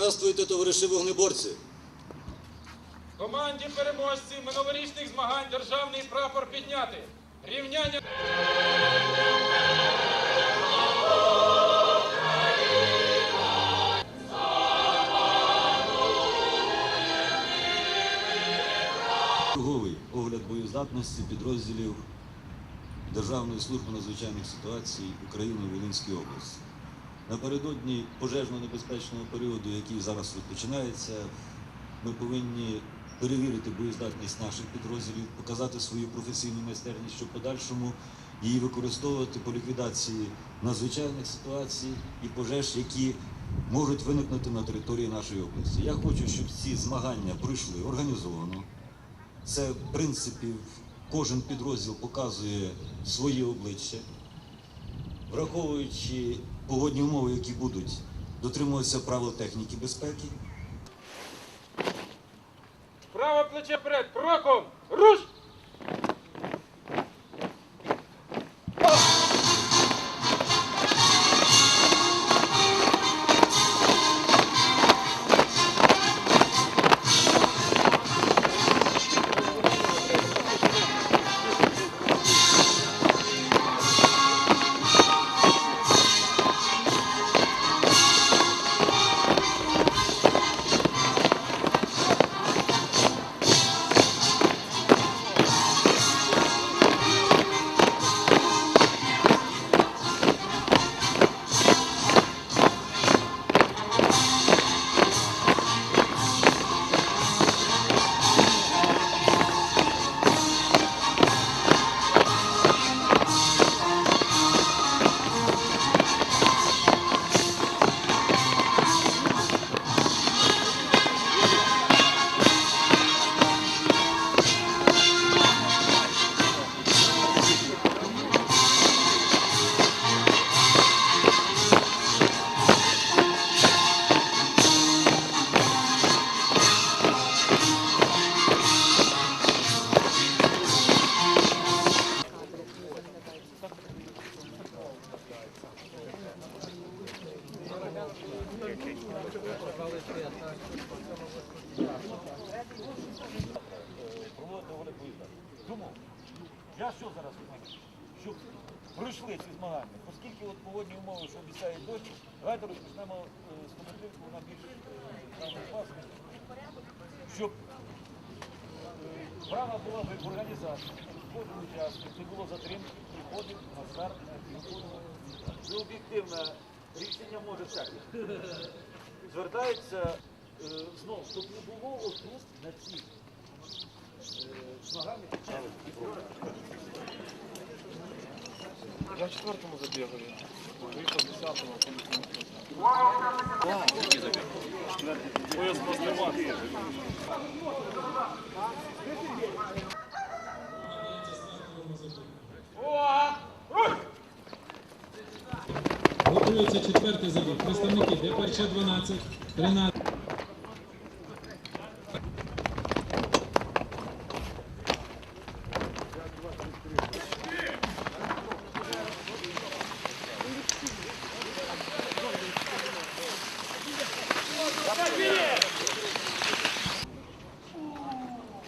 Здравствуйте, товариші вогнеборці! Команді переможці минулорічних змагань державний прапор підняти. Рівняння. Черговий огляд боєздатності підрозділів Державної служби надзвичайних ситуацій України в Волинській області. Напередодні пожежно-небезпечного періоду, який зараз розпочинається, ми повинні перевірити боєздатність наших підрозділів, показати свою професійну майстерність, щоб подальшому її використовувати по ліквідації надзвичайних ситуацій і пожеж, які можуть виникнути на території нашої області. Я хочу, щоб ці змагання пройшли організовано. Це, в принципі, кожен підрозділ показує своє обличчя, враховуючи погодні умови, які будуть дотримуватися правил техніки безпеки. Право плече вперед. Кроком. Руш! Тому я що зараз хочу? Щоб пройшли ці змагання, оскільки от погодні умови, що обіцяють дощ, давайте розпочнемо е, з коментарів, вона більш правосласна, щоб е, права була в організації, кожен учасник не було затримки, приходив на старт. Це об'єктивне рішення може всяке. Звертається знову, щоб не було отут на цій ногами почали. Я в четвертому забігові. Виїхав в десятому. Пояс постривати. Четвертий забіг. Представники ДПРЧ 12, 13.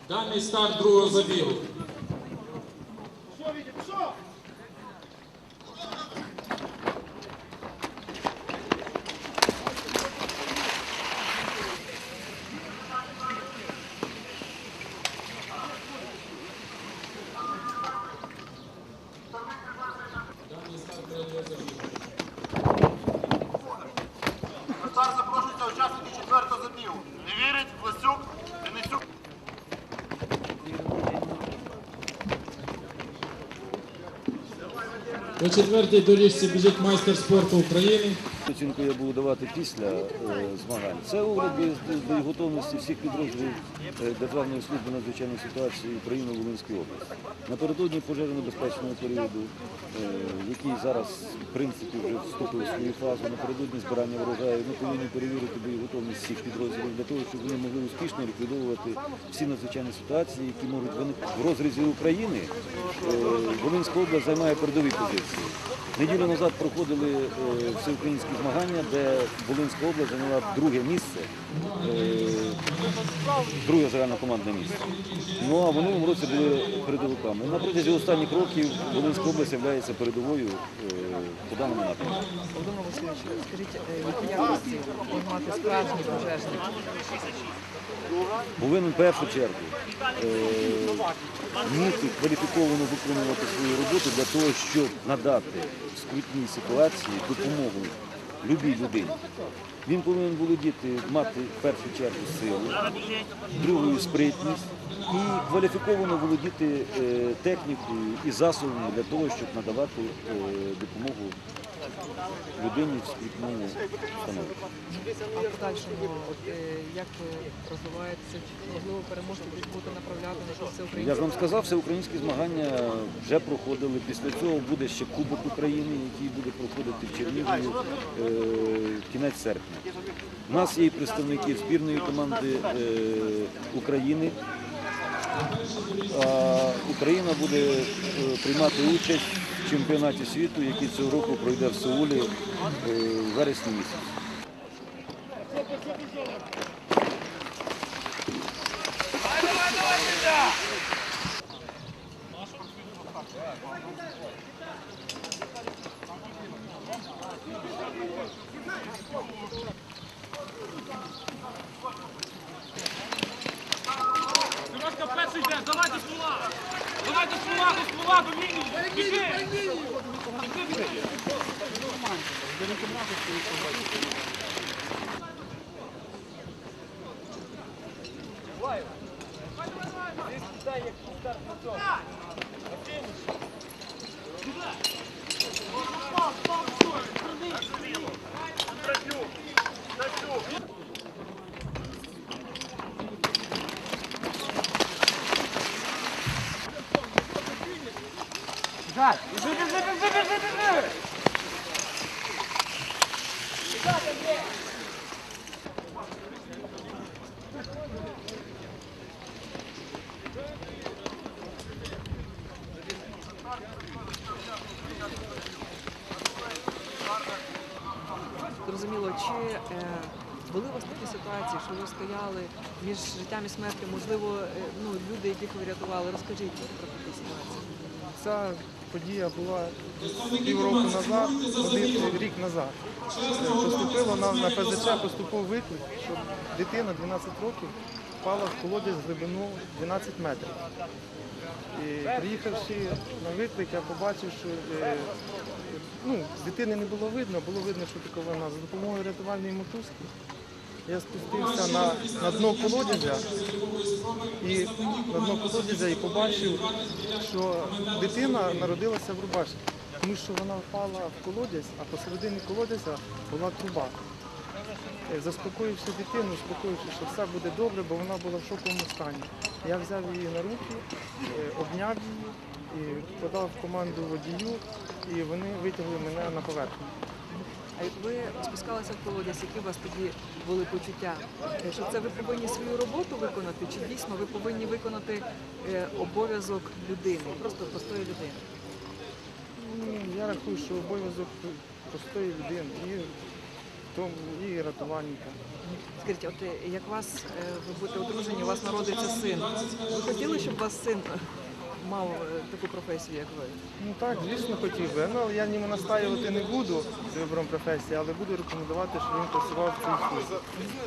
Даний старт другого забігу. Забігу. Не вірить, Власюк, Денисюк. У четвертій доріжці біжить майстер спорту України. Оцінку я буду давати після е, змагань. Це огляд боєготовності всіх підрозділів е, Державної служби надзвичайних ситуацій України в Волинській області. Напередодні пожежно-небезпечного періоду, е, який зараз в принципі вже вступив в свою фазу, напередодні збирання врожаю, ми повинні перевірити боєготовність всіх підрозділів для того, щоб вони могли успішно ліквідовувати всі надзвичайні ситуації, які можуть виникнути в розрізі України. Волинська область займає передові позиції. Неділю назад проходили всеукраїнські змагання, де Волинська область зайняла друге місце, е, друге загальнокомандне місце. Ну а в минулому році були передовиками. На протязі останніх років Волинська область є передовою е, по даному напрямку. Володимир Васильович, скажіть, е, має мати справжній пожежник? повинен в першу чергу вміти кваліфіковано виконувати свою роботу для того, щоб надати в скрутній ситуації допомогу любій людині. Він повинен володіти, мати в першу чергу силу, другою спритність і кваліфіковано володіти е, технікою і засобами для того, щоб надавати е, допомогу людині в скрутному становищі. А в подальшому, от, е, як е, розвивається, можливо, переможці десь направляти на якісь Я ж вам сказав, всеукраїнські змагання вже проходили. Після цього буде ще Кубок України, який буде проходити в Чернігові е, кінець серпня. У нас є і представники збірної команди е, України. А Україна буде е, приймати участь чемпіонаті світу, який цього року пройде в Сеулі е, в вересні місяці. кидай, як пустар пацан. А ти Пав, пав, стой, трудись. Статюк, статюк. Жать, бежи, бежи, бежи, бежи, бежи. Жать, Андрей. Були у вас такі ситуації, що ви стояли між життям і смертю? Можливо, е, ну, люди, яких ви рятували, розкажіть про такі ситуації. Ця подія була півроку назад, один рік назад. Поступило нам на ПЗЧ, поступив виклик, що дитина 12 років впала в колодязь з глибину 12 метрів. І приїхавши на виклик, я побачив, що е, ну, дитини не було видно, було видно, що таке вона. За допомогою рятувальної мотузки я спустився на, на дно колодязя і на дно колодязя і побачив, що дитина народилася в рубашці, тому що вона впала в колодязь, а посередині колодязя була труба. Е, Заспокоївши дитину, успокоївши, що все буде добре, бо вона була в шоковому стані. Я взяв її на руки, е, обняв її і подав команду водію, і вони витягли мене на поверхню. А як ви спускалися в колодязь, які у вас тоді були почуття? Що це ви повинні свою роботу виконати, чи дійсно ви повинні виконати е, обов'язок людини, просто простої людини? Ну, Я рахую, що обов'язок простої людини і, і рятувальника. Скажіть, от е, як вас е, ви будете одружені, у вас народиться син. Ви хотіли, щоб у вас син мав е, таку професію, як ви? Ну так, звісно, хотів би. Ну, але я ньому настаювати не буду з вибором професії, але буду рекомендувати, щоб він працював в цій службі.